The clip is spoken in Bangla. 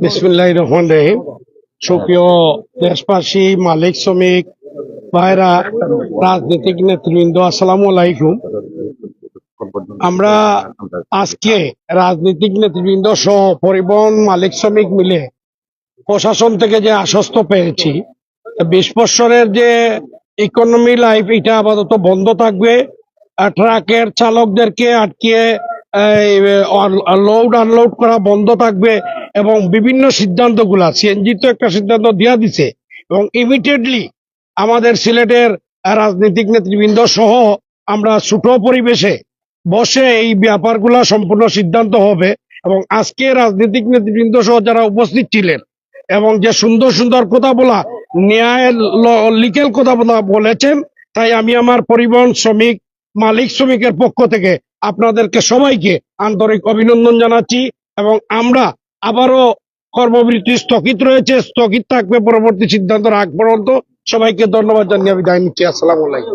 বিসমুল্লাহ রহমান রহিম। সুপ্রিয় দেশবাসী, মালিক, শ্রমিক ভাইরা রাজনৈতিক নেতৃবৃন্দ, আসসালামু আলাইকুম। আমরা আজকে রাজনৈতিক নেতৃবৃন্দ সহ পরিবহন, মালিক, শ্রমিক মিলে প্রশাসন থেকে যে আশ্বস্ত পেয়েছি বিশ বছরের যে ইকোনমি লাইফ এটা আপাতত বন্ধ থাকবে। ট্রাকের চালকদেরকে আটকিয়ে লোড আনলোড করা বন্ধ থাকবে। এবং বিভিন্ন সিদ্ধান্তগুলা সিএনজি তো একটা সিদ্ধান্ত দেওয়া দিছে এবং ইমিডিয়েটলি আমাদের সিলেটের রাজনৈতিক নেতৃবৃন্দ সহ আমরা ছোট পরিবেশে বসে এই ব্যাপারগুলা সম্পূর্ণ সিদ্ধান্ত হবে এবং আজকে রাজনৈতিক নেতৃবৃন্দ সহ যারা উপস্থিত ছিলেন এবং যে সুন্দর সুন্দর কথা বলা ন্যায় লিকেল কথা বলা বলেছেন, তাই আমি আমার পরিবহন শ্রমিক, মালিক শ্রমিকের পক্ষ থেকে আপনাদেরকে সবাইকে আন্তরিক অভিনন্দন জানাচ্ছি এবং আমরা আবারও কর্মবৃত্তি স্থগিত রয়েছে। স্থগিত থাকবে পরবর্তী সিদ্ধান্ত আগ পর্যন্ত। সবাইকে ধন্যবাদ জানিয়ে আমি দায় নিচ্ছি। আসসালামু আলাইকুম।